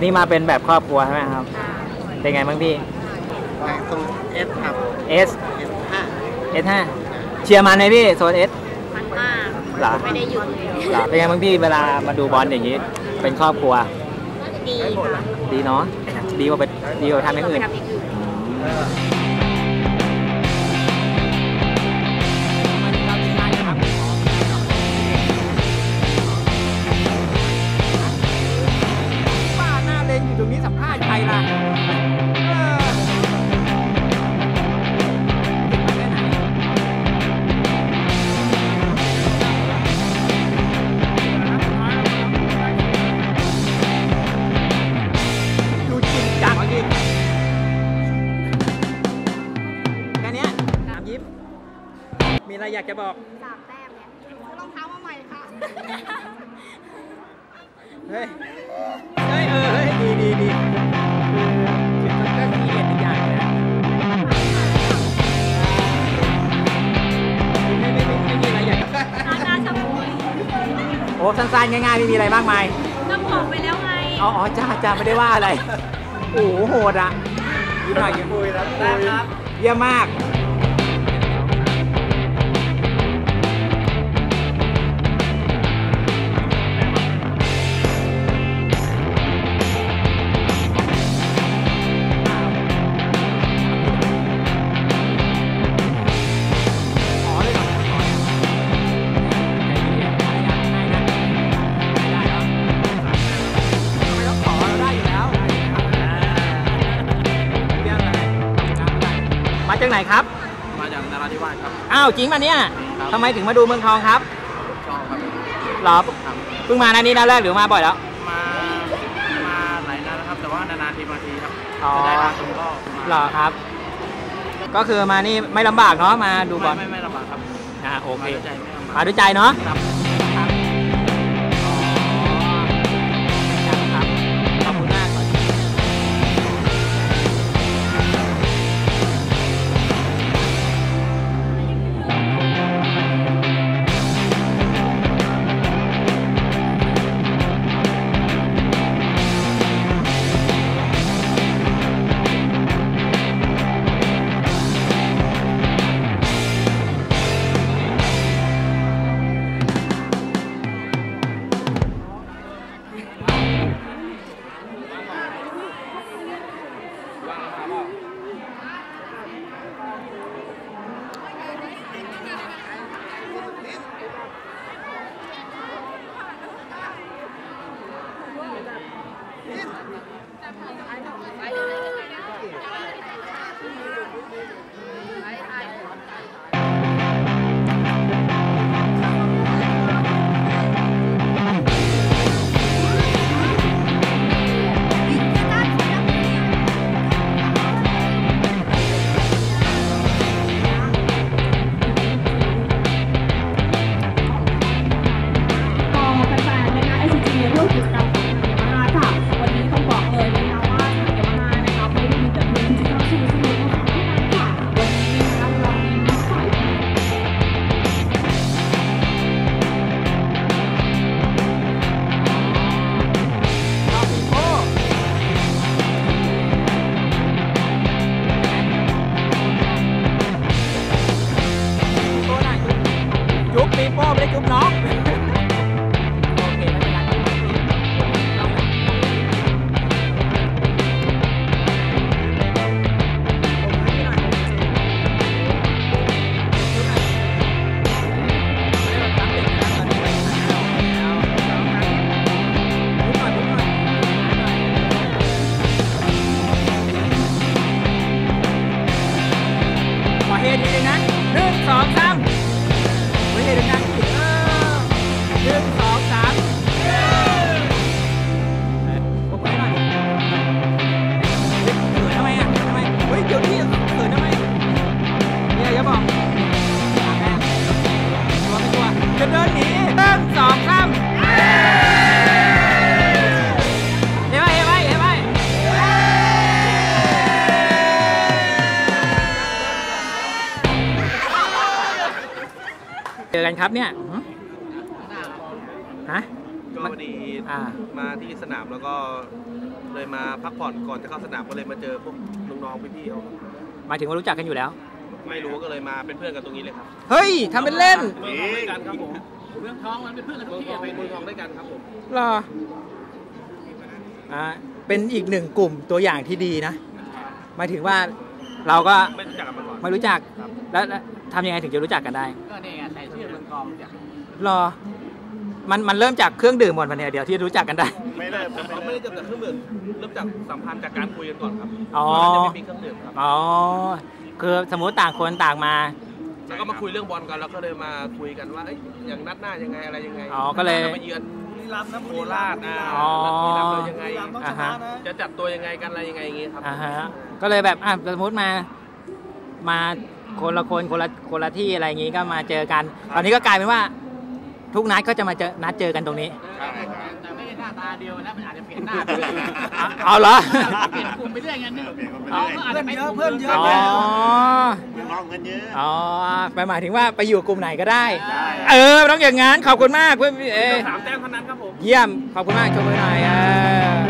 วันนี้มาเป็นแบบครอบครัวใช่ไหมครับ เป็นไงบ้างพี่แข่งตรงเอสครับ S เอสห้า S5 เชียร์มันไหมพี่โซน S มันมากเหรอไม่ได้หยุดเลยเหรอเป็นไงบ้างพี่เวลามาดูบอลอย่างนี้ เป็นครอบครัว ดีค่ะดีเนาะดีกว่าไปดีกว่าทำอย่างไปอื่น มีอะไรอยากจะบอกสามแต้มเนี่ยซื้อรองเท้ามาใหม่ค่ะ เฮ้ย เฮ้ยเออเฮ้ยดีดีดีคือมันก็มีเอ็ดอีกอย่างเลยนะไม่ไม่ไม่ไม่มีอะไรอยากนานาชมุยโอ้สั้นๆง่ายๆไม่มีอะไรมากมายก็บอกไปแล้วไง อ๋ออ๋อจ้าจ้าไม่ได้ว่าอะไร โอ้โหโหดอะยิ้มหน่อยยิ้มคุยแล้วคุยเยี่ยมมาก จากไหนครับ มาจากนาราธิวาสครับ อ้าวจริงป่ะเนี่ยครับทำไมถึงมาดูเมืองทองครับชอบครับหรอเพิ่งมานานี้นาแรกหรือมาบ่อยแล้ว มา มาหลายนัดแล้วครับ แต่ว่านานๆทีมาทีครับอ๋อจะได้ทางตรงก็มาหรอครับ ก็คือมานี่ไม่ลำบากเนาะ มาดูบอล ไม่ไม่ไม่ลำบากครับ อ่าโอเค มาด้วยใจไม่ลำบากมาด้วยใจเนาะ 来一 กันครับเนี่ยหืมฮะก็พอดีอ่ามาที่สนามแล้วก็เลยมาพักผ่อนก่อนจะเข้าสนามก็เลยมาเจอพวกน้องๆพี่ๆเขาหมายถึงว่ารู้จักกันอยู่แล้ว ไม่รู้ก็เลยมาเป็นเพื่อนกันตรงนี้เลยครับ เฮ้ยทำเป็นเล่นเมืองทองด้วยกันครับผมเมืองทองมันเป็นเพื่อนกันทุเมืกองทที่องไปเมืองทองด้วยกันครับผมเหรออ่าเป็นอีกหนึ่งกลุ่มตัวอย่างที่ดีนะหมายถึงว่าเราก็ไม่รู้จักกันมาก่อนไม่รู้จักแล้วแล้วทำยังไงถึงจะรู้จักกันได้ก็เนี่ยใส่ชื่ อเมืองทองจ้ะรอ มันมันเริ่มจากเครื่องดื่มก่อนปะเนี่ยเดี๋ยวที่รู้จักกันได้ ไม่เริ่มเขาไม่ได้เริ่มจากเครื่องดื่มเริ่มจากสัมพันธ์จากการคุยกันก่อนครับอ๋อ ตนนั้นยังไม่มีเครื่องดื่มครับอ๋อคือสมมติต่างคนต่างมาแล้วก็มาคุยเรื่องบอลกันแล้วก็เลยมาคุยกันว่าเอ้ยอย่างนัดหน้ายังไงอะไรยังไงอ๋อก็เลย จะมาเยือนโคราชอ่าอ๋อ บุรีรัมย์เรายังไงอ่าฮะจะจัดตัวยังไงกันอะไรยังไงอย่างงี้ครับ อ่าฮะก็เลยแบบอะสมมติมามา คนละคนคนละคนละที่อะไรอย่างงี้ก็มาเจอกัน ตอนนี้ก็กลายเป็นว่า ทุกนัดก็จะมาเจอนัดเจอกันตรงนี้แต่ไม่ได้หน้าตาเดียวนะมันอาจจะเปลี่ยนหน้าไปเรื่อยเอาเอาเหรอเปลี่ยนกลุ่มไปเรื่อยไงนึกเอาก็อาจจะไปเพื่อนเยอ๋อะอน้องเงินเยอะอ๋อไปหมายถึงว่าไปอยู่กลุ่มไหนก็ได้ เออต้องอย่างงั้นขอบคุณมากเพื่อนพี่เอสามแต้มเท่านั้นครับผมเยี่ยมขอบคุณมากชมมือหน่อยเออ